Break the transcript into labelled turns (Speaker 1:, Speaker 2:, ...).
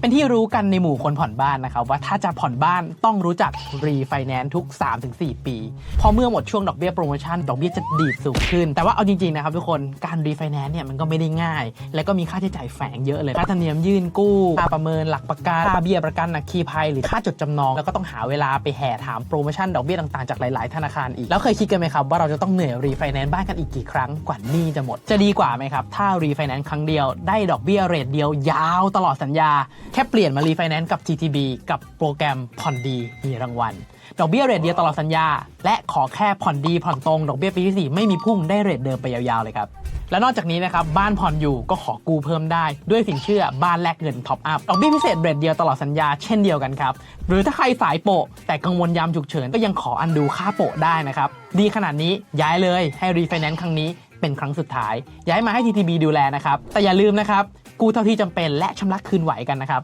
Speaker 1: เป็นที่รู้กันในหมู่คนผ่อนบ้านนะครับว่าถ้าจะผ่อนบ้านต้องรู้จักรีไฟแนนซ์ทุก 3-4 ปี พอเมื่อหมดช่วงดอกเบี้ยโปรโมชั่นดอกเบี้ยจะดีดสูงขึ้น แต่ว่าเอาจริงๆนะครับทุกคนการรีไฟแนนซ์เนี่ยมันก็ไม่ได้ง่าย และก็มีค่าใช้จ่ายแฝงเยอะเลยค่าธรรมเนียมยื่นกู้ค่าประเมินหลักประกันค่าเบี้ยประกันอัคคีภัยหรือค่าจดจำนองแล้วก็ต้องหาเวลาไปแห่ถามโปรโมชั่นดอกเบี้ยต่างๆจากหลายๆธนาคารอีกแล้วเคยคิดกันไหมครับว่าเราจะต้องเหนื่อยรีไฟแนนซ์บ้านกันอีกกี่ครั้งกว่านี้จะหมดจะดีกว่าไหมครับถ้ารีไฟแนนซ์ครั้งเดียวได้ดอกเบี้ยเรทเดียวยาวตลอดสัญญาแค่เปลี่ยนมารีไฟแนนซ์กับ TTB กับโปรแกรมผ่อนดีมีรางวัล ดอกเบี้ยเรทเดียวตลอดสัญญา และขอแค่ผ่อนดีผ่อนตรง ดอกเบี้ยปีที่ 4 ไม่มีพุ่งได้เรทเดิมไปยาวๆเลยครับ และนอกจากนี้นะครับ บ้านผ่อนอยู่ก็ขอกู้เพิ่มได้ ด้วยสินเชื่อบ้านแลกเงินท็อปอัพดอกเบี้ยพิเศษเรทเดียวตลอดสัญญาเช่นเดียวกันครับหรือถ้าใครสายโปะแต่กังวลยามฉุกเฉินก็ยังขออันดูค่าโปะได้นะครับดีขนาดนี้ย้ายเลยให้รีไฟแนนซ์ครั้งนี้เป็นครั้งสุดท้าย ย้ายมาให้ TTB ดูแลนะครับ แต่อย่าลืมนะครับ กู้เท่าที่จำเป็นและชำระคืนไหวกันนะครับ